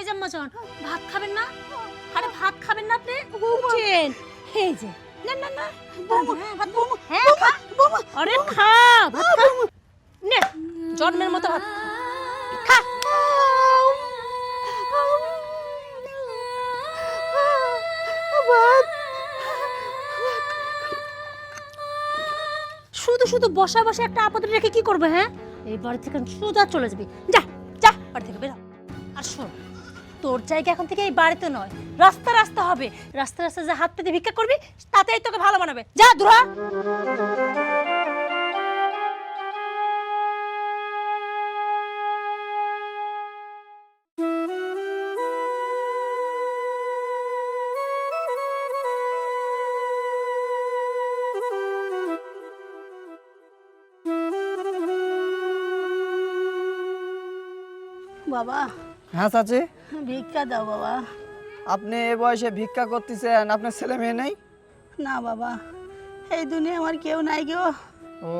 এই যে মজন ভাত খাবেন না? আরে ভাত খাবেন না আপনি? উঠেন। এই যে। না না না। হ্যাঁ, আরে খা ভাত খা। নে জন্মের মতো ভাত খা। খা। শুধু শুধু বসা বসা একটা আপদ রেখে কি করবে হ্যাঁ? এই বাড়ি থেকে সোজা চলে যাবি। যা যা বাড়ি থেকে বেরো আর শোন তোর জায়গা এখন থেকে এই বাড়িতে নয়। রাস্তা রাস্তা হবে। রাস্তা রাস্তা যে হাত পেতে ভিক্ষা করবি, তাতেই তোকে ভালো বানাবে যা দুরা বাবা হ্যাঁ চাচি? ভিক্ষা দাও বাবা। আপনি এ বয়সে ভিক্ষা করতেছেন আপনার ছেলে মেয়ে নেই? না বাবা। এই দুনিয়া আমার কেউ নাই গো। ও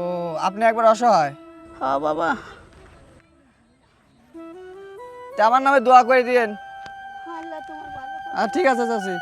আপনি একবার অসহায়? হ বাবা। তা আমার নামে দোয়া করে দিয়েন। আল্লাহ তোমার ভালো আর ঠিক আছে চাচি।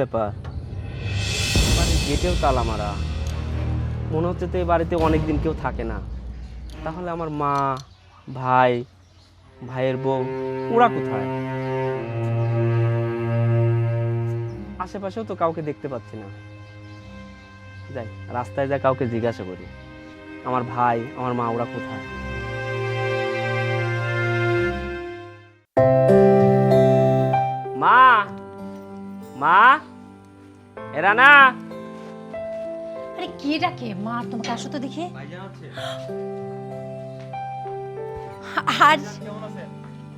ব্যাপার? বাড়ির গেটেও তালা মারা। মনে হচ্ছে তো এই বাড়িতে অনেক দিন কেউ থাকে না। তাহলে আমার মা, ভাই, ভাইয়ের বউ, ওরা কোথায়? আশেপাশেও তো কাউকে দেখতে পাচ্ছি না। যাই, রাস্তায় যা কাউকে জিজ্ঞাসা করি। আমার ভাই, আমার মা, ওরা কোথায়? মা! মা এরা না। আরে কে ডাকে? মা তোমাকে আসো তো দেখে। আর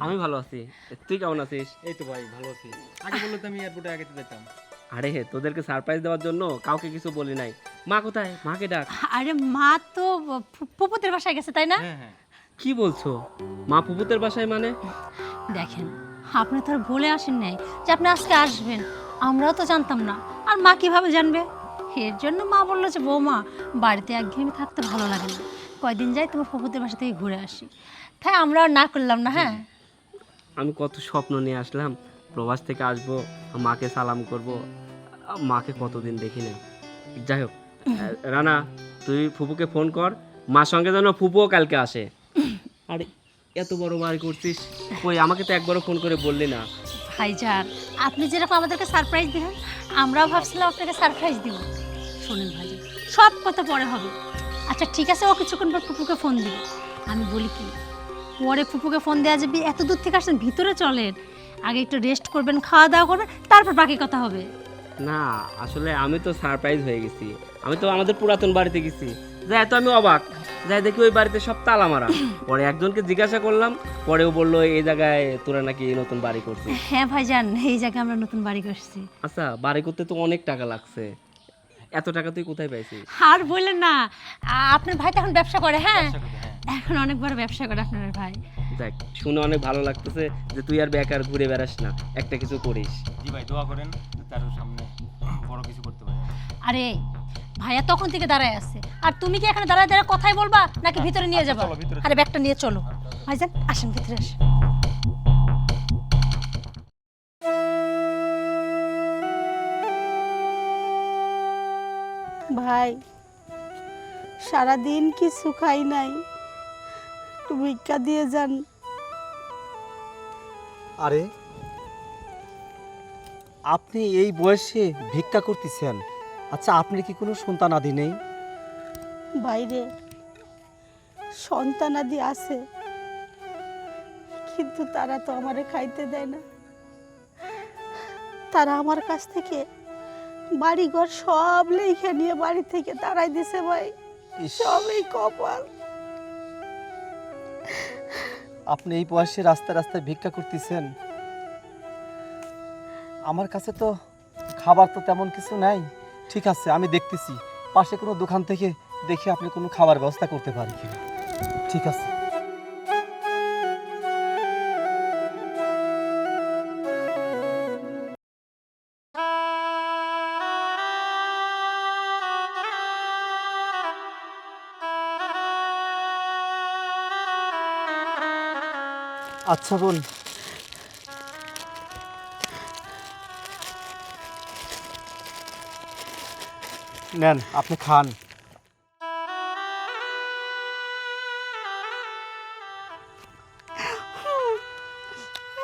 আমি ভালো আছি। তুই কেমন আছিস? এই তো ভাই ভালো আছি। আগে বললে তো আমি এয়ারপোর্টে আগে তো যেতাম। আরে তোদেরকে সারপ্রাইজ দেওয়ার জন্য কাউকে কিছু বলি নাই। মা কোথায়? মাকে ডাক। আরে মা তো ফু- বাসায় গেছে তাই না? হ্যাঁ হ্যাঁ। কি বলছো? মা পুপুতের বাসায় মানে? দেখেন আপনি তো আর বলে আসেন নাই যে আপনি আজকে আসবেন। আমরাও তো জানতাম না। আর মা কীভাবে জানবে? এর জন্য মা বলল যে, বৌমা, বাড়িতে একঘেয়েমি থাকতে ভালো লাগে না। কয়দিন যাই তোমার ফুপুদের বাসা থেকে ঘুরে আসি। তাই আমরা আর না করলাম না হ্যাঁ? আমি কত স্বপ্ন নিয়ে আসলাম, প্রবাস থেকে আসব, মাকে সালাম করব। মাকে কতদিন দেখি নাই। যাই হোক রানা, তুই ফুপুকে ফোন কর, মার সঙ্গে যেন ফুপুও কালকে আসে। আরে, এত বড় বাড়ি করছিস ওই আমাকে তো একবারও ফোন করে বললি না। ভাইজান, আপনি যেরকম আমাদেরকে সারপ্রাইজ দিলেন, আমরাও ভাবছিলাম আপনাকে সারপ্রাইজ দিব। শোনেন ভাইজান, সব কথা পরে হবে। আচ্ছা ঠিক আছে, ও কিছুক্ষণ পর ফুপুকে ফোন দিবে। আমি বলি কি, পরে ফুপুকে ফোন দেওয়া যাবে, এত দূর থেকে আসছেন, ভিতরে চলেন। আগে একটু রেস্ট করবেন খাওয়া দাওয়া করবেন, তারপর বাকি কথা হবে। না, আসলে আমি তো সারপ্রাইজ হয়ে গেছি। আমি তো আমাদের পুরাতন বাড়িতে গেছি। যাই এত আমি অবাক। যাই দেখি ওই বাড়িতে সব তালা মারা পরে একজনকে জিজ্ঞাসা করলাম পরেও বলল এই জায়গায় তোরা নাকি নতুন বাড়ি করছিস? হ্যাঁ ভাইজান এই জায়গায় আমরা নতুন বাড়ি করছি। আচ্ছা বাড়ি করতে তো অনেক টাকা লাগছে। এত টাকা তুই কোথায় পাইছিস? আর বললেন না আ- আপনার ভাই তো এখন ব্যবসা করে হ্যাঁ? এখন অনেক বড় ব্যবসা করে আপনার ভাই। দেখ শুনে অনেক ভালো লাগতেছে যে তুই আর বেকার ঘুরে বেড়াস না একটা কিছু করিস। জি ভাই দোয়া করেন তার সামনে বড় কিছু করতে পারে। আরে ভাইয়া তখন থেকে দাঁড়ায় আছে। আর তুমি কি এখানে দাঁড়ায় দাঁড়ায় কথাই বলবা নাকি ভিতরে নিয়ে যাবা? চলো, ভিতরে আরে ব্যাগটা নিয়ে চলো। ভাই ভাইজান আসেন ভিতরে আসেন। ভাই সারাদিন কিছু খাই নাই। একটু ভিক্ষা দিয়ে যান। আরে আপনি এই বয়সে ভিক্ষা করতেছেন? আচ্ছা আপনি কি কোনো সন্তানাদি নেই? বাইরে সন্তানাদি আছে কিন্তু তারা তো আমারে খাইতে দেয় না। তারা আমার কাছ থেকে বাড়িঘর সব লেখা নিয়ে বাড়ি থেকে তারাই দিছে ভাই। সবই কপাল। আপনি এই বয়সে রাস্তায় রাস্তায় ভিক্ষা করতেছেন। আমার কাছে তো খাবার তো তেমন কিছু নাই। ঠিক আছে, আমি দেখতেছি। পাশে কোনো দোকান থেকে দেখে আপনি কোনো খাবার ব্যবস্থা করতে পারি কিনা। ঠিক আছে। আচ্ছা বোন নেন, আপনি খান।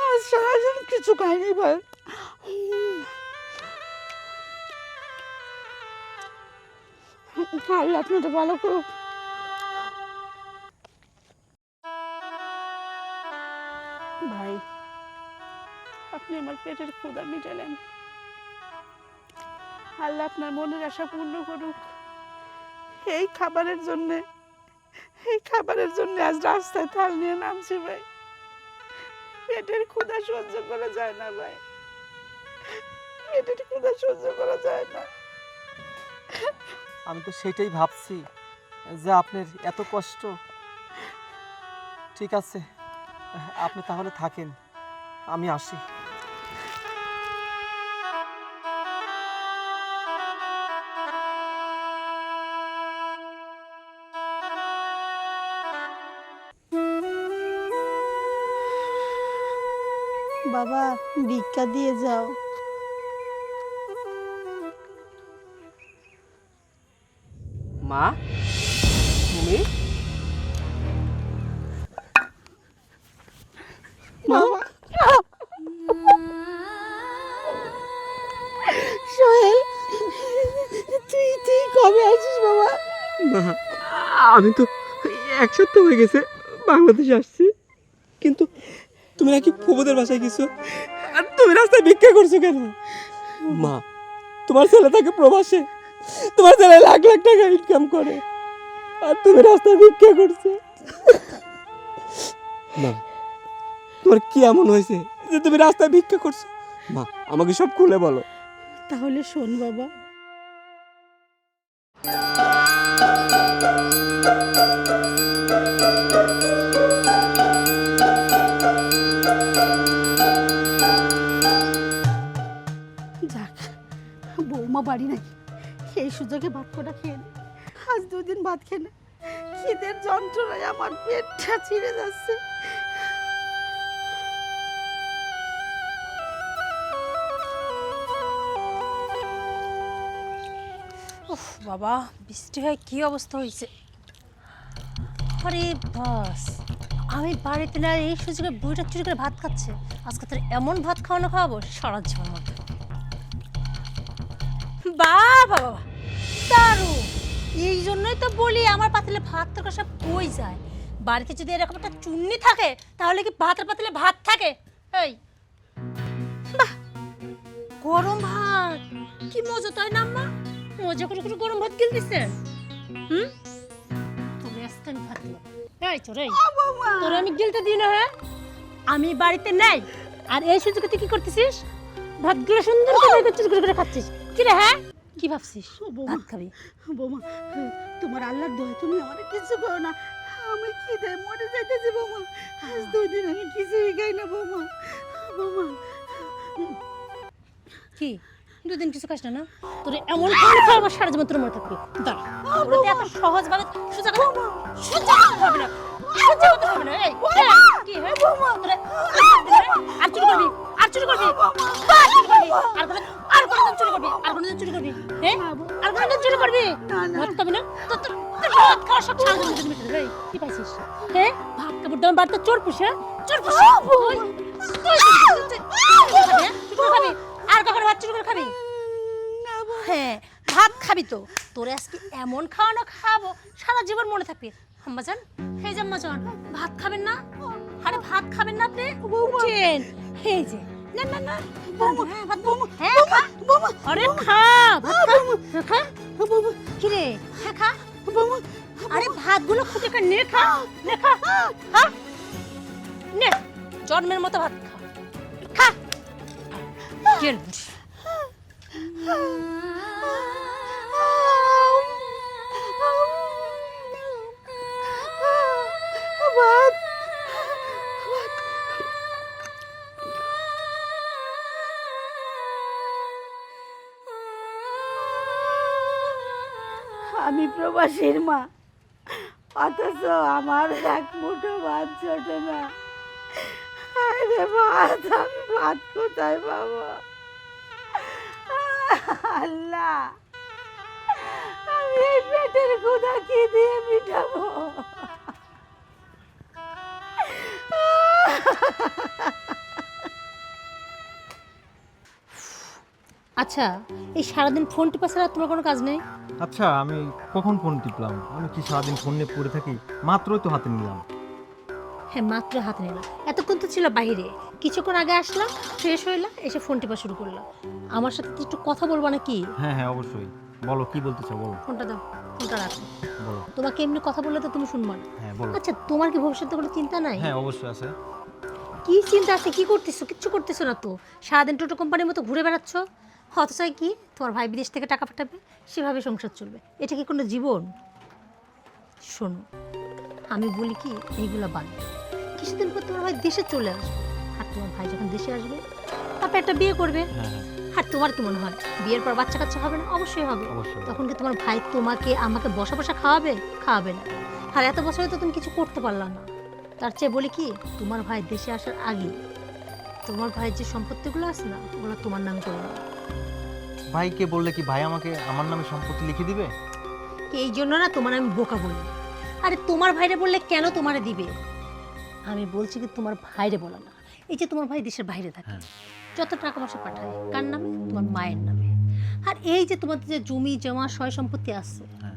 আজ সারাদিন কিছু খাইনি ভাই। আল্লাহ আপনাদের ভালো করুক ভাই, আপনি আমার পেটের ক্ষুদা মিটালেন। আল্লাহ আপনার মনের আশা পূর্ণ করুক। এই খাবারের জন্যে, এই খাবারের জন্য আজ রাস্তায় থাল নিয়ে নামছি ভাই। পেটের ক্ষুধা সহ্য করা যায় না ভাই। পেটের ক্ষুধা সহ্য করা যায় না। আমি তো সেটাই ভাবছি যে আপনার এত কষ্ট। ঠিক আছে, আপনি তাহলে থাকেন, আমি আসি। বাবা ভিক্ষা দিয়ে যাও। মা? তুমি? সোহেল তুই তুই কবে আসিস বাবা? মা আমি তো এক সপ্তাহ হয়ে গেছে বাংলাদেশে আসছি। তুমি নাকি ফুবুদের বাসায় গেছো? আর তুমি রাস্তায় ভিক্ষা করছ কেন? মা, তোমার ছেলে থাকে প্রবাসে। তোমার ছেলে লাখ লাখ টাকা ইনকাম করে। আর তুমি রাস্তায় ভিক্ষা করছ। মা, তোমার কি এমন হয়েছে যে তুমি রাস্তায় ভিক্ষা করছ? মা, আমাকে সব খুলে বলো। তাহলে শোন বাবা। যাক বৌমা বাড়ি নাই। সেই সুযোগে ভাত কটা খেয়ে নে। আজ দুদিন ভাত খেয়ে নে। খিদের যন্ত্রণায় আমার পেটটা ছিঁড়ে যাচ্ছে। বাবা, বৃষ্টি হয় কি অবস্থা হয়েছে? আরে বাস, আমি বাড়িতে না এই সুযোগে বইটা চুরি করে ভাত খাচ্ছে। আজকে তোর এমন ভাত খাওয়ানো খাওয়াবো, সারা জীবন বাবা বাবা দারুণ। এই জন্যই তো বলি আমার পাতিলে ভাত তরকারি সব কই যায়। বাড়িতে যদি এরকম একটা চুন্নি থাকে তাহলে কি ভাতের পাতিলে ভাত থাকে? এই বাহ গরম ভাত। কি মজা তাই না আম্মা? মজা করে করে গরম ভাত গিলতেছে হুম? তোরে আজকে আমি ভাত দিলাম এই তোরে তোরে আমি গিলতে দিই না হ্যাঁ? আমি বাড়িতে নাই। আর এই সুযোগে তুই কি করতেছিস? ভাতগুলো সুন্দর করে চুরি করে খাচ্ছিস। কি রে হ্যাঁ? কি ভাবছিস? বৌমা। ভাত খাবি? বৌমা তোমার আল্লাহর দোয়া তুমি আমার কিছু করো না। আমি কি দেয় মরে যাইতেছি বৌমা। আজ দুই দিন আমি কিছুই খাই না বৌমা। বৌমা কি? দুদিন কিছু খাস না তোর এমন খাওয়ানো খাওয়াবো সারা জীবন তোর মনে থাকবি। দাঁড়া এত সহজ ভাবে সোজা কথা সোজা হবে না। সোজা কথা হবে না এই কি হয়? আর চুরি করবি আর চুরি করবি আর চুরি করবি আর কোনো চুরি করবি? আর কোনো চুরি করবি? হ্যাঁ আর কোনো চুরি করবি? ভাত খাবি না? তো তোর ভাত খাওয়া সব সারা জীবন তুমি মিটে কি পাইছিস? হ্যাঁ ভাত বাড়তে চোর পুষে চোর পুষে। তুই তুই চুরি খাবি হ্যাঁ? চুরি খাবি আর কখনো ভাত চুরি করে খাবি? হ্যাঁ ভাত খাবি তো। তোরে আজকে এমন খাওয়ানো খাব সারা জীবন মনে থাকবে। আম্মাজান হে যে আম্মাজান ভাত খাবেন না? আরে ভাত খাবেন না আপনি? উঠেন। এই যে না না না বৌমা হ্যাঁ ভাত বৌমা হ্যাঁ খা। বৌমা আরে খা ভাত খা হ্যাঁ, খা। বৌমা। কি রে হ্যাঁ খা। বৌমা আরে ভাতগুলো খুঁটে খা নে খা নে খা খা। নে জন্মের মতো ভাত খা। খা। কেল ভাত প্রবাসীর মা। অথচ আমার এক মুঠো ভাত ছোটে না। আরে ভাত আমি ভাত কোথায় পাবো? আল্লাহ, আমি এই পেটের ক্ষুধা কি দিয়ে মিটাবো? আচ্ছা এই সারাদিন ফোন টিপা ছাড়া তোমার কোনো কাজ নেই? আচ্ছা আমি কখন ফোন টিপলাম? আমি কি সারাদিন ফোন নিয়ে পড়ে থাকি? মাত্রই তো হাতে নিলাম। হ্যাঁ মাত্র হাতে নিলাম। এতক্ষণ তো ছিল বাইরে। কিছুক্ষণ আগে আসলাম ফ্রেশ হইলাম এসে ফোন টিপা শুরু করলাম আমার সাথে তো একটু কথা বলবা না কি হ্যাঁ হ্যাঁ অবশ্যই। বলো কি বলতে চাও বলো। ফোনটা দাও ফোনটা রাখো। বলো। তোমাকে এমনি কথা বললে তো তুমি শুনবা না। হ্যাঁ বলো। আচ্ছা তোমার কি ভবিষ্যতে কোনো চিন্তা নাই? হ্যাঁ অবশ্যই আছে। কি চিন্তা আছে? কি করতেছো? কিচ্ছু করতেছো না তো? সারাদিন টোটো কোম্পানির মতো ঘুরে বেড়াচ্ছ? অথচ কি? তোমার ভাই বিদেশ থেকে টাকা পাঠাবে সেভাবে সংসার চলবে। এটা কি কোনো জীবন? শোনো আমি বলি কি এইগুলো বাদ কিছুদিন পর তোমার ভাই দেশে চলে আসবে। আর তোমার ভাই যখন দেশে আসবে তারপর একটা বিয়ে করবে। হ্যাঁ হ্যাঁ। আর তোমার কি মনে হয় বিয়ের পর বাচ্চা কাচ্চা হবে না? অবশ্যই হবে। তখন কি তোমার ভাই তোমাকে আমাকে বসা বসা খাওয়াবে? খাওয়াবে না। আর এত বছরে তো তুমি কিছু করতে পারলা না। তার চেয়ে বলি কি তোমার ভাই দেশে আসার আগে তোমার ভাইয়ের যে সম্পত্তিগুলো আছে না ওগুলো তোমার নাম করে নাও ভাইকে বললে কি ভাই আমাকে আমার নামে সম্পত্তি লিখে দিবে? এই জন্য না তোমার আমি বোকা বলি। আরে তোমার ভাইরে বললে কেন তোমারে দিবে? আমি বলছি কি তোমার ভাইরে বলা না। এই যে তোমার ভাই দেশের বাইরে থাকে। হ্যাঁ। যত টাকা পয়সা পাঠায় কার নামে? তোমার মায়ের নামে। আর এই যে তোমাদের যে জমি জমা সয় সম্পত্তি আছে হ্যাঁ।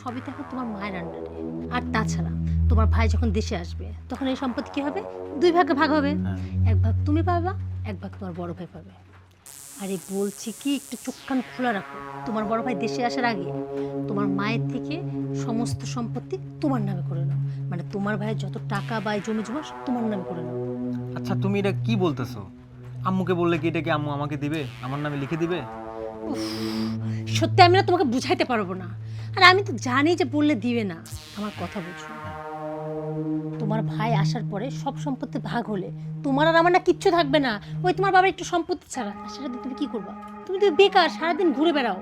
সবই তো এখন তোমার মায়ের আন্ডারে আর তাছাড়া তোমার ভাই যখন দেশে আসবে তখন এই সম্পত্তি কি হবে? দুই ভাগে ভাগ হবে। হ্যাঁ। এক ভাগ তুমি পাবা এক ভাগ তোমার বড় ভাই পাবে। আরে বলছি কি একটু চোখ কান খোলা রাখো। তোমার বড় ভাই দেশে আসার আগে তোমার মায়ের থেকে সমস্ত সম্পত্তি তোমার নামে করে নাও। মানে তোমার ভাইয়ের যত টাকা বা জমি জমা সব তোমার নামে করে নাও। আচ্ছা তুমি এটা কি বলতেছো? আম্মুকে বললে কি এটা কি আম্মু আমাকে দিবে? আমার নামে লিখে দিবে? সত্যি আমি না তোমাকে বুঝাইতে পারব না। আর আমি তো জানি যে বললে দিবে না। আমার কথা বুঝো। তোমার ভাই আসার পরে সব সম্পত্তি ভাগ হলে তোমার আর আমার না কিচ্ছু থাকবে না। ওই তোমার বাবার একটু সম্পত্তি ছাড়া। আর সেটা তুমি কি করবা? তুমি তো বেকার সারাদিন ঘুরে বেড়াও।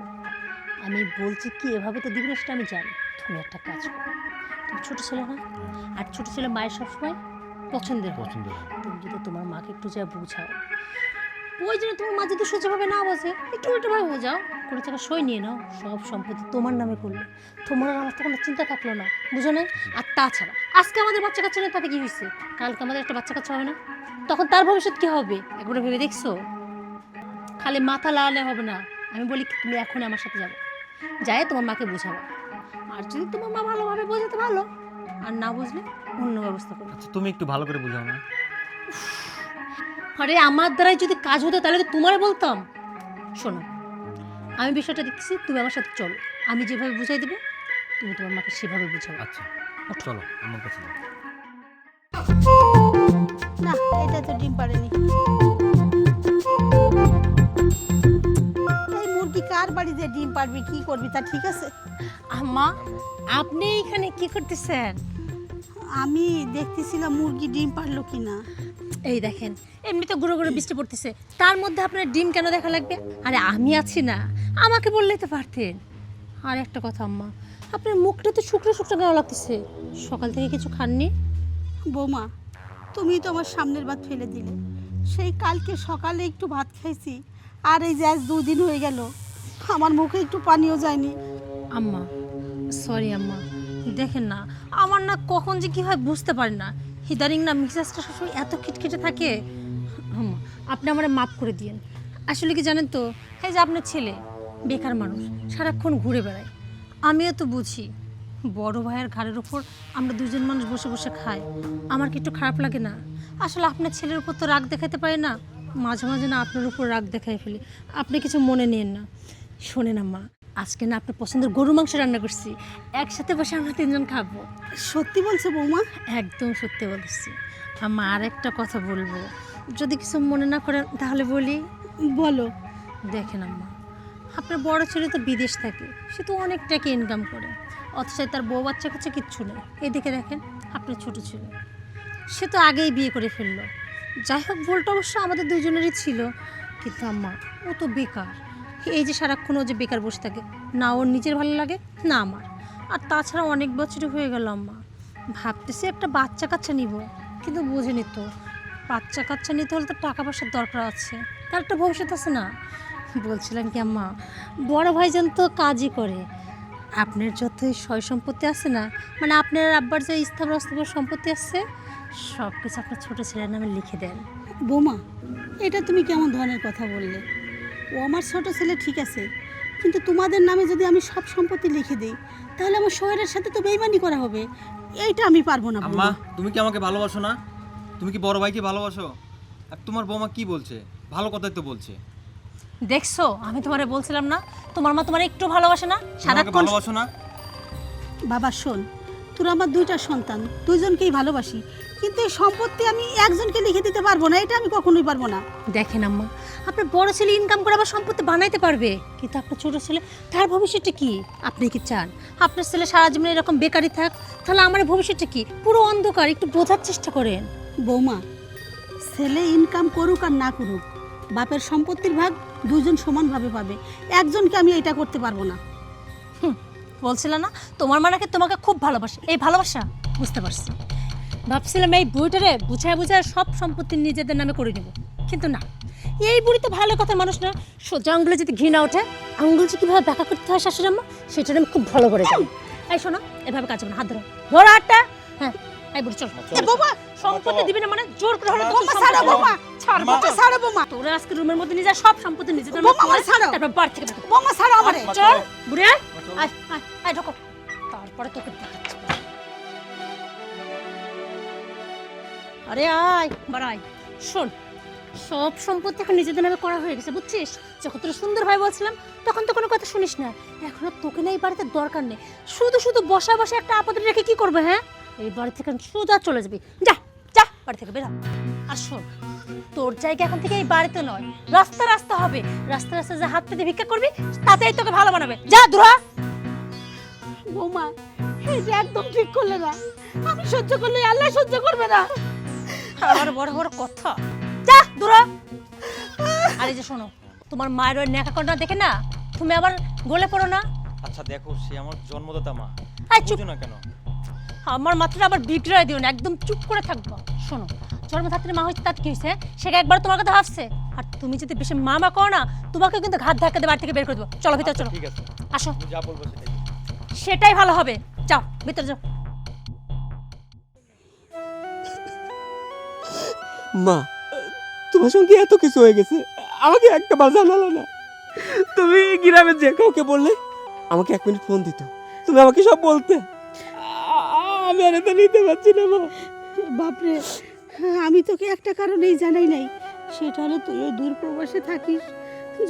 আমি বলছি কি এভাবে তো দিবি না সেটা আমি জানি। তুমি একটা কাজ করো। তুমি ছোটো ছেলে না আর ছোটো ছেলে মায়ের সবসময় পছন্দের পছন্দের পছন্দ তুমি যদি তোমার মাকে একটু যা বোঝাও ওই জন্য তোমার মা যদি সোজাভাবে না বোঝে একটু উল্টোভাবে বোঝাও। কোনো টাকা সই নিয়ে নাও সব সম্পত্তি তোমার নামে করলে তোমার আর আমার তো কোনো চিন্তা থাকল না বুঝো না আর তাছাড়া আজকে আমাদের বাচ্চা কাচ্চা নেই তাতে কি হয়েছে? কালকে আমাদের একটা বাচ্চা কাচ্চা হবে না? তখন তার ভবিষ্যৎ কী হবে? একবার ভেবে দেখছ? খালি মাথা লাগালে হবে না। আমি বলি তুমি এখন আমার সাথে যাবে। যাই তোমার মাকে বোঝাবো। আর যদি তোমার মা ভালোভাবে বোঝাতে ভালো আর না বুঝলে অন্য ব্যবস্থা করো। আচ্ছা তুমি একটু ভালো করে বোঝাও না। আরে আমার দ্বারাই যদি কাজ হতো তাহলে তো তোমারে বলতাম। শোনো আমি বিষয়টা দেখছি তুমি আমার সাথে চলো। আমি যেভাবে বুঝাই দেবো তুমি তোমার মাকে সেভাবে বুঝাবে আচ্ছা চলো আমার কাছে যাও। না এটা তো ডিম পারেনি এই মুরগি কার বাড়িতে ডিম পারবি কি করবি তা ঠিক আছে? আম্মা আপনি এখানে কি করতেছেন? আমি দেখতেছিলাম মুরগি ডিম পারল কি না এই দেখেন এমনিতে গুঁড়ো গুঁড়ো বৃষ্টি পড়তেছে। তার মধ্যে আপনার ডিম কেন দেখা লাগবে? আরে আমি আছি না আমাকে বললেই তো পারতেন। আর একটা কথা আম্মা আপনার মুখটা তো শুকনো শুকনো কেন লাগতেছে? সকাল থেকে কিছু খাননি? বৌমা তুমি তো আমার সামনের ভাত ফেলে দিলে। সেই কালকে সকালে একটু ভাত খাইছি আর এই যে আজ দুদিন হয়ে গেল আমার মুখে একটু পানিও যায়নি। আম্মা সরি আম্মা দেখেন না। আমার না কখন যে কি হয় বুঝতে পারি না। হিদারিং না মিক্সাসটা সবসময় এত খিটখিটে থাকে। আপনি আমার মাফ করে দিয়েন। আসলে কি জানেন তো, এই যে আপনার ছেলে, বেকার মানুষ, সারাক্ষণ ঘুরে বেড়ায়। আমিও তো বুঝি, বড় ভাইয়ের ঘাড়ের উপর আমরা দুজন মানুষ বসে বসে খাই। আমার কি একটু খারাপ লাগে না? আসলে আপনার ছেলের উপর তো রাগ দেখাতে পারি না। মাঝে মাঝে না আপনার উপর রাগ দেখাই ফেলি। আপনি কিছু মনে নিন না। শোনেন আম্মা আজকে না আপনার পছন্দের গরু মাংস রান্না করছি। একসাথে বসে আমরা তিনজন খাব। সত্যি বলছো বৌমা? একদম সত্যি বলছি। আম্মা আর একটা কথা বলব। যদি কিছু মনে না করেন তাহলে বলি। বলো। দেখেন আম্মা আপনার বড় ছেলে তো বিদেশ থাকে সে তো অনেক টাকা ইনকাম করে। অথচ তার বউ বাচ্চা কাছে কিচ্ছু নেই। এদিকে দেখেন আপনার ছোট ছেলে। সে তো আগেই বিয়ে করে ফেলল। যাই হোক ভুলটা অবশ্য আমাদের দুজনেরই ছিল। কিন্তু আম্মা ও তো বেকার। এই যে সারাক্ষণ ও যে বেকার বসে থাকে, না ওর নিজের ভালো লাগে, না আমার। আর তাছাড়া অনেক বছরই হয়ে গেল আম্মা। ভাবতেছি একটা বাচ্চা কাচ্চা নিব, কিন্তু বোঝেনি তো। বাচ্চা কাচ্চা নিতে হলে তো টাকা পয়সার দরকার আছে, তার একটা ভবিষ্যৎ আছে না। বলছিলাম কি আম্মা, বড় ভাইজান তো কাজই করে। আপনার যতই সয় সম্পত্তি আছে না মানে আপনার আব্বার যে স্থাবর অস্থাবর সম্পত্তি আছে সব কিছু আপনার ছোটো ছেলের নামে লিখে দেন। বোমা, এটা তুমি কেমন ধরনের কথা বললে? ও আমার ছোট ছেলে ঠিক আছে। কিন্তু তোমাদের নামে যদি আমি সব সম্পত্তি লিখে দিই তাহলে আমার শহরের সাথে তো বেইমানি করা হবে। এইটা আমি পারব না আম্মা তুমি কি আমাকে ভালোবাসো না? তুমি কি বড় ভাইকে ভালোবাসো? আর তোমার বৌমা কি বলছে? ভালো কথাই তো বলছে। দেখছ আমি তোমারে বলছিলাম না তোমার মা তোমার একটু ভালোবাসে না? আমাকে সারাক্ষণ ভালোবাসো না? বাবা শোন তোর আমার দুইটা সন্তান দুইজনকেই ভালোবাসি। কিন্তু এই সম্পত্তি আমি একজনকে লিখে দিতে পারব না এটা আমি কখনোই পারব না। দেখেন আম্মা আপনার বড় ছেলে ইনকাম করে আবার সম্পত্তি বানাইতে পারবে কিন্তু আপনার ছোট ছেলে তার ভবিষ্যৎটা কি? আপনি কি চান? আপনার ছেলে সারা জীবন এরকম বেকারি থাক তাহলে আমার ভবিষ্যৎটা কি? পুরো অন্ধকার একটু বোঝার চেষ্টা করেন। বৌমা ছেলে ইনকাম করুক আর না করুক বাপের সম্পত্তির ভাগ দুজন সমানভাবে পাবে একজনকে আমি এটা করতে পারব না। বলছিল না তোমার মা নাকি তোমাকে খুব ভালোবাসে এই ভালোবাসা বুঝতে পারছি। ভাবছিলাম এই বইটারে বুঝায় বুঝায় সব সম্পত্তি নিজেদের নামে করে নেব। কিন্তু না এই বুড়ি তো ভালো কথা মানুষ না। সোজা আঙ্গুলে যদি ঘৃণা ওঠে আঙ্গুল যে কীভাবে ব্যাখ্যা করতে হয় শাশুড়ি আম্মা সেটা আমি খুব ভালো করে জানি। এই শোনো এভাবে কাজ হবে না হাত ধরো। ধরো হাতটা। হ্যাঁ এই বুড়ি চল। এ বৌমা! সম্পত্তি দিবি না মানে জোর করে হলে ছাড়বো তোরা আজকে রুমের মধ্যে নিয়ে যা সব সম্পত্তি নিজেদের আমার। তারপর থেকে। আমারে! চল বুড়ি আয়। আয় আয়, আয় ঢোকো। তারপরে তোকে দেখাচ্ছি। আরে আয় বাড়াই শোন, সব সম্পত্তি এখন নিজেদের নামে করা হয়ে গেছে, বুঝছিস? যখন তোর সুন্দর ভাই বলছিলাম, তখন তো কোনো কথা শুনিস না। এখন তোকে না এই বাড়িতে দরকার নেই। শুধু শুধু বসা বসে একটা আপদে রেখে কি করবে হ্যাঁ? এই বাড়ি থেকে সোজা চলে যাবি। যা যা, বাড়ি থেকে, বেরা। আর শোন, তোর জায়গা এখন থেকে এই বাড়িতে নয়। রাস্তা রাস্তা হবে। রাস্তা রাস্তা যা হাত পেতে ভিক্ষা করবি, তাতেই তোকে ভালো বানাবে। যা, দুরা বৌমা এটা একদম ঠিক করলে না, আমি সহ্য করলে আল্লাহ সহ্য করবে না। আমার বড় বড় কথা। যা দূরা আরে যে শোনো তোমার মায়ের ওই নেকা কন্যা দেখে না তুমি আবার গলে পড়ো না। আচ্ছা দেখো সে আমার জন্মদাতা মা। এই চুপ। না কেন? আমার মাথাটা আবার বিগড়ায় দিও না একদম চুপ করে থাকব। শোনো জন্মধাত্রী মা হচ্ছে তার কি হয়েছে সেটা একবার তোমার কথা ভাবছে? আর তুমি যদি বেশি মা মা করো না তোমাকে কিন্তু ঘাত ধাক্কা দিয়ে বাড়ি থেকে বের করে দেবো। চলো ভিতরে চলো। ঠিক আছে। আসো। যা বলব সেটাই। সেটাই ভালো হবে। যাও ভিতরে যাও। মা, তোমার সঙ্গে এত কিছু হয়ে গেছে, আমাকে একটা বার জানালো না। তুমি গ্রামে যে কাউকে বললে, আমাকে এক মিনিট ফোন দিত। তুমি আমাকে সব বলতে। আমি আর এটা নিতে পারছি না, মা। বাপরে, আমি তোকে একটা কারণেই জানাই নাই। সেটা হলো তুই ওই দূর প্রবাসে থাকিস।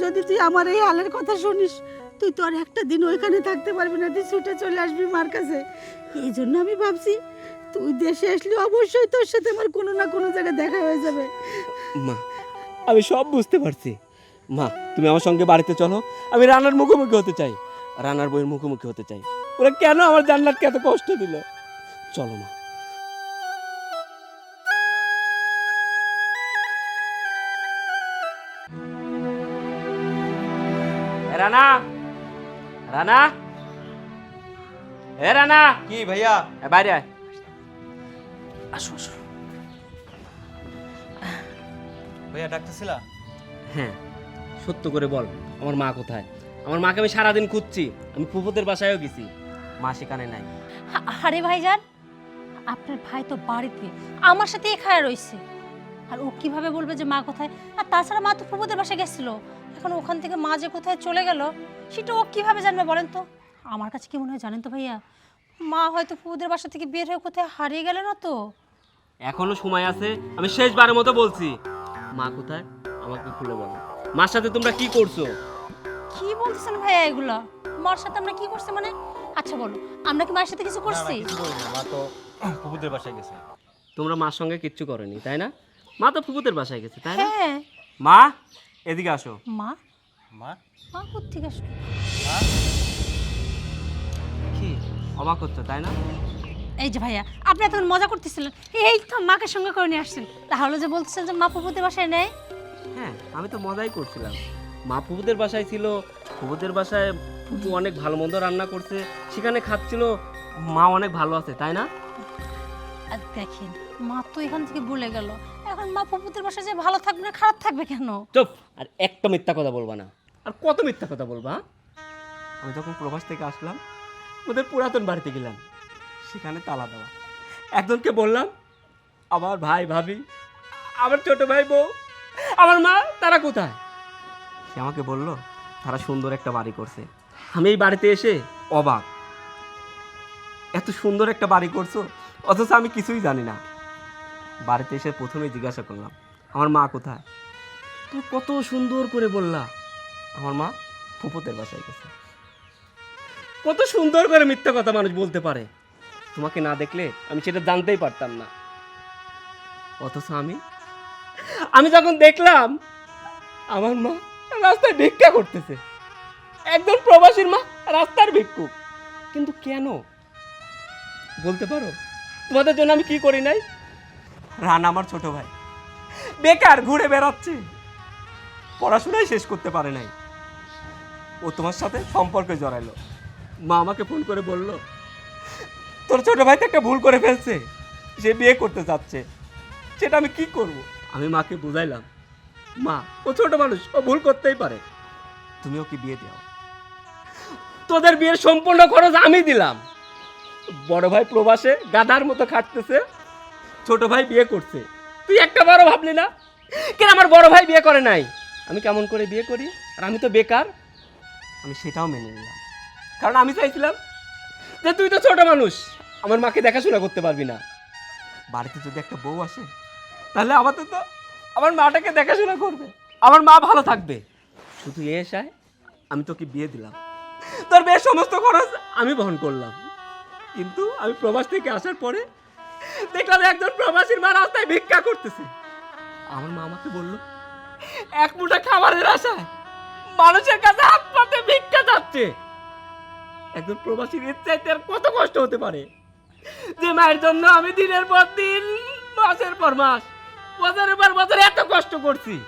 যদি তুই আমার এই হালের কথা শুনিস, তুই তো আর একটা দিন ওইখানে থাকতে পারবি না। তুই ছুটে চলে আসবি মার কাছে। এই জন্য আমি ভাবছি তুই দেশে আসলে অবশ্যই তোর সাথে আমার কোনো না কোনো জায়গায় দেখা হয়ে যাবে। মা আমি সব বুঝতে পারছি। মা তুমি আমার সঙ্গে বাড়িতে চলো আমি রানার মুখোমুখি হতে চাই। রানার বইয়ের মুখোমুখি হতে চাই। ওরা কেন আমার জান্নাতকে এত কষ্ট দিল? চলো মা। রানা! রানা! এ রানা! কি ভাইয়া? এ বাইরে আয়। আসো আসো। ভাইয়া ডাকতেছিলা? হ্যাঁ সত্য করে বল আমার মা কোথায়? আমার মাকে আমি সারাদিন খুঁজছি আমি ফুফুদের বাসায়ও গেছি। মা সেখানে নাই। আরে ভাইজান আপনার ভাই তো বাড়িতে আমার সাথে এখানে রয়েছে আর ও কীভাবে বলবে যে মা কোথায়? আর তাছাড়া মা তো প্রভুদের বাসায় গেছিল। এখন ওখান থেকে মা যে কোথায় চলে গেল সেটা ও কীভাবে জানবে বলেন তো? আমার কাছে কি মনে হয় জানেন তো ভাইয়া? মা হয়তো প্রভুদের বাসা থেকে বের হয়ে কোথায় হারিয়ে গেল না তো? এখনও সময় আছে আমি শেষবারের মতো বলছি। মা কোথায়? আমাকে খুলে বলো। মার সাথে তোমরা কি করছ? কি বলতেছেন ভাইয়া এগুলো? মার সাথে আমরা কি করছি মানে? আচ্ছা বলো আমরা কি মায়ের সাথে কিছু করছি? মা তো ফুপুদের বাসায় গেছে। তোমরা মার সঙ্গে কিচ্ছু করনি তাই না? মা তো ফুপুতের বাসায় গেছে তাই না? হ্যাঁ। মা এদিকে আসো। মা? মা? মা কোথেকে আসলো? কি? অবাক হচ্ছে তাই না? এই যে ভাইয়া আপনি এতক্ষণ মজা করতেছিলেন। এই তো মাকে সঙ্গে করে নিয়ে আসছেন। তাহলে যে বলতেছেন যে মা পুপুতে বাসায় নেই? হ্যাঁ আমি তো মজাই করছিলাম। মা ফুপুদের বাসায় ছিল ফুপুদের বাসায় ফুপু অনেক ভালো মন্দ রান্না করছে সেখানে খাচ্ছিল মা অনেক ভালো আছে তাই না? আর দেখেন মা তো এখান থেকে বলে গেল এখন মা পুপুতের বাসায় যে ভালো থাকবে না খারাপ থাকবে কেন? চুপ! আর একটা মিথ্যা কথা বলবা না। আর কত মিথ্যা কথা বলবা হ্যাঁ? আমি যখন প্রবাস থেকে আসলাম ওদের পুরাতন বাড়িতে গেলাম। সেখানে তালা দেওয়া। একজনকে বললাম, আমার ভাই ভাবি, আমার ছোট ভাই বউ, আমার মা, তারা কোথায়? সে আমাকে বলল, তারা সুন্দর একটা বাড়ি করছে। আমি এই বাড়িতে এসে অবাক। এত সুন্দর একটা বাড়ি করছ, অথচ আমি কিছুই জানি না। বাড়িতে এসে প্রথমে জিজ্ঞাসা করলাম, আমার মা কোথায়? তুমি কত সুন্দর করে বললা। আমার মা ফুপুতের বাসায় গেছে। কত সুন্দর করে মিথ্যা কথা মানুষ বলতে পারে। তোমাকে না দেখলে আমি সেটা জানতেই পারতাম না। অথচ আমি আমি যখন দেখলাম, আমার মা রাস্তায় ভিক্ষা করতেছে। একজন প্রবাসীর মা রাস্তার ভিক্ষুক কিন্তু কেন? বলতে পারো? তোমাদের জন্য আমি কি করি নাই? রান আমার ছোট ভাই। বেকার, ঘুরে বেড়াচ্ছে। পড়াশোনাই শেষ করতে পারে নাই। ও তোমার সাথে সম্পর্কে জড়াইলো। মা আমাকে ফোন করে বলল তোর ছোট ভাই তো একটা ভুল করে ফেলছে। সে বিয়ে করতে যাচ্ছে। সেটা আমি কি করব? আমি মাকে বুঝাইলাম মা ও ছোট মানুষ ও ভুল করতেই পারে। তুমি ওকে বিয়ে দাও? তোদের বিয়ের সম্পূর্ণ খরচ আমি দিলাম। বড় ভাই প্রবাসে গাধার মতো খাটতেছে ছোট ভাই বিয়ে করছে। তুই একটা বড় ভাবলি না? কেন আমার বড় ভাই বিয়ে করে নাই? আমি কেমন করে বিয়ে করি? আর আমি তো বেকার। আমি সেটাও মেনে নিলাম। কারণ আমি চাইছিলাম যে তুই তো ছোট মানুষ আমার মাকে দেখাশোনা করতে পারবি না। বাড়িতে যদি একটা বউ আসে তাহলে আমাদের তো আমার মাটাকে দেখাশোনা করবে আমার মা ভালো থাকবে। শুধু এ আশায় আমি তোকে বিয়ে দিলাম। তোর বেশ সমস্ত খরচ আমি বহন করলাম। কিন্তু আমি প্রবাস থেকে আসার পরে দেখলাম একজন প্রবাসীর মা রাস্তায় ভিক্ষা করতেছে। আমার মা আমাকে বলল এক মুঠা খাবারের আশায় মানুষের কাছে হাত পাতে ভিক্ষা যাচ্ছে একজন প্রবাসীর চাইতে আর কত কষ্ট হতে পারে? যে মায়ের জন্য আমি দিনের পর দিন, মাসের পর মাস, বছরের পর বছর এত কষ্ট করছি।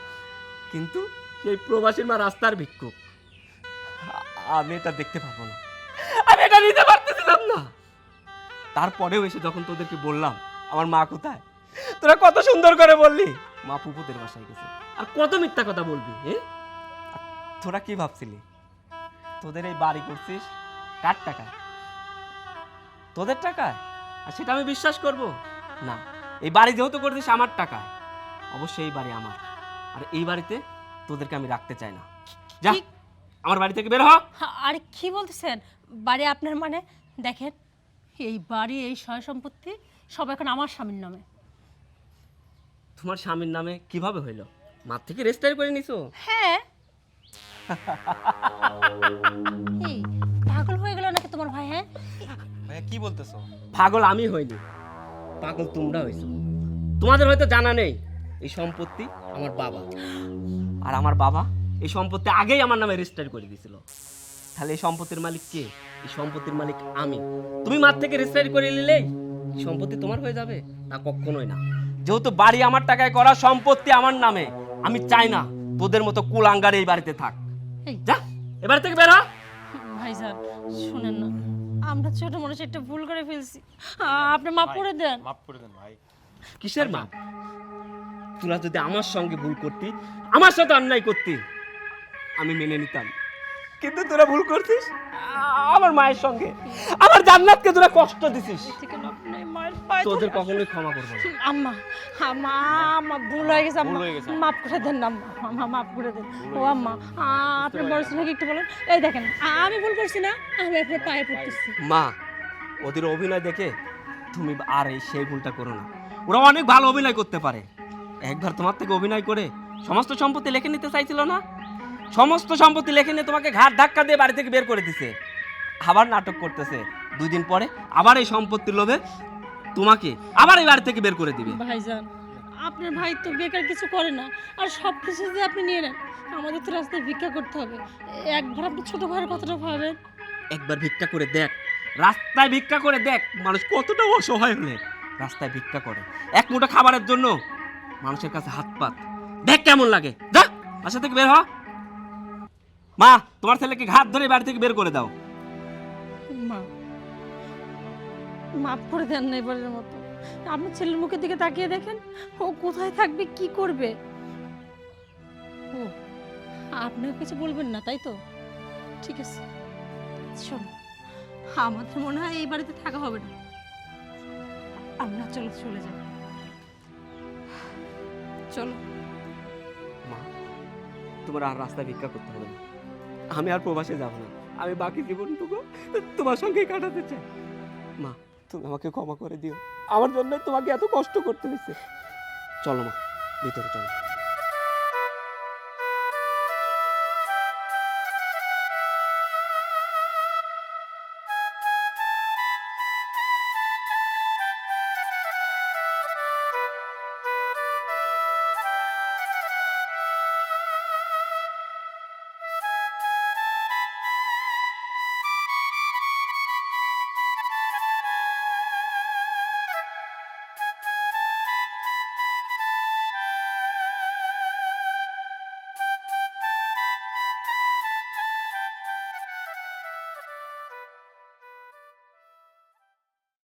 কিন্তু সেই প্রবাসীর মা রাস্তার ভিক্ষুক। আমি এটা দেখতে পারব না। আমি এটা নিতে পারতেছিলাম না। তারপরেও এসে যখন তোদেরকে বললাম, আমার মা কোথায়? তোরা কত সুন্দর করে বললি, মা পুপুতের বাসায় গেছে। আর কত মিথ্যা কথা বলবি হ্যাঁ তোরা কি ভাবছিলি? তোদের এই বাড়ি করছিস কার টাকায় তোদের টাকায় আর সেটা আমি বিশ্বাস করব? না এই বাড়ি যেহেতু করছিস আমার টাকায় অবশ্যই এই বাড়ি আমার। আর এই বাড়িতে তোদেরকে আমি রাখতে চাই না। যা আমার বাড়ি থেকে বের হ আরে কি বলতেছেন? বাড়ি আপনার মানে? দেখেন এই বাড়ি এই সয় সম্পত্তি সব এখন আমার স্বামীর নামে। তোমার স্বামীর নামে কীভাবে হইল? মার থেকে রেজিস্টার করে নিছো? হ্যাঁ এই পাগল হয়ে গেল নাকি তোমার ভাই হ্যাঁ? ভাইয়া কি বলতেছো? পাগল আমি হইনি। পাগল তোমরা হইছো। তোমাদের হয়তো জানা নেই এই সম্পত্তি আমার বাবা। আর আমার বাবা এই সম্পত্তি আগেই আমার নামে রেজিস্টার করে দিয়েছিল। তাহলে এই সম্পত্তির মালিক কে? এই সম্পত্তির মালিক আমি। তুমি মার থেকে রেজিস্টার করে নিলেই সম্পত্তি তোমার হয়ে যাবে না কখনোই না। যেহেতু বাড়ি আমার টাকায় করা সম্পত্তি আমার নামে আমি চাই না তোদের মতো কুলাঙ্গার এই বাড়িতে থাক। এই যা এবার থেকে বেরো ভাইজান শুনেন না। আমরা ছোট মানুষ একটা ভুল করে ফেলছি। আপনি মাফ করে দেন। মাফ করে দেন ভাই। কিসের মা তোরা যদি আমার সঙ্গে ভুল করতি আমার সাথে অন্যায় করতি আমি মেনে নিতাম। কিন্তু তোরা ভুল করছিস আমার মায়ের সঙ্গে। আমার জান্নাতকে তোরা কষ্ট দিছিস। তোদের কখনোই ক্ষমা করব না। আম্মা আম্মা আম্মা ভুল হয়ে গেছে আম্মা। মাফ করে দেন না আম্মা। মাফ করে দেন। ও আম্মা বড় ছেলেকে একটু বলেন? এই দেখেন আমি ভুল করছি না আমি আপনার পায়ে পড়তেছি। মা ওদের অভিনয় দেখে তুমি আর এই সেই ভুলটা করো না। ওরা অনেক ভালো অভিনয় করতে পারে। একবার তোমার থেকে অভিনয় করে সমস্ত সম্পত্তি লেখে নিতে চাইছিল না? সমস্ত সম্পত্তি লেখে নিয়ে তোমাকে ঘাট ধাক্কা দিয়ে বাড়ি থেকে বের করে দিছে। আবার নাটক করতেছে। দুই দিন পরে আবার এই সম্পত্তির লোভে তোমাকে আবার এই বাড়ি থেকে বের করে দিবে। ভাইজান আপনার ভাই তো বেকার কিছু করে না। আর সব কিছু যদি আপনি নিয়ে নেন আমাদের তো রাস্তায় ভিক্ষা করতে হবে। একবার আপনি ছোট ভাইয়ের কথাটা ভাবেন। একবার ভিক্ষা করে দেখ। রাস্তায় ভিক্ষা করে দেখ মানুষ কতটা অসহায় হলে রাস্তায় ভিক্ষা করে। এক মুঠো খাবারের জন্য মানুষের কাছে হাত পাত। দেখ কেমন লাগে। যা বাসা থেকে বের হ। মা তোমার ছেলেকে ঘাট ধরে বাড়ি থেকে বের করে দাও। মা মাফ করে দেন না এবারের মতো। আপনি ছেলের মুখের দিকে তাকিয়ে দেখেন, ও কোথায় থাকবে, কি করবে? ও, আপনিও কিছু বলবেন না, তাই তো? ঠিক আছে, শোন আমাদের মনে হয় এই বাড়িতে থাকা হবে না। আমরা চলো, চলে যাব চলো। মা, তোমার আর রাস্তা ভিক্ষা করতে হবে না। আমি আর প্রবাসে যাব না। আমি বাকি জীবনটুকু তোমার সঙ্গে কাটাতে চাই। মা তুমি আমাকে ক্ষমা করে দিও। আমার জন্য তোমাকে এত কষ্ট করতে হয়েছে। চলো মা, ভিতরে চলো।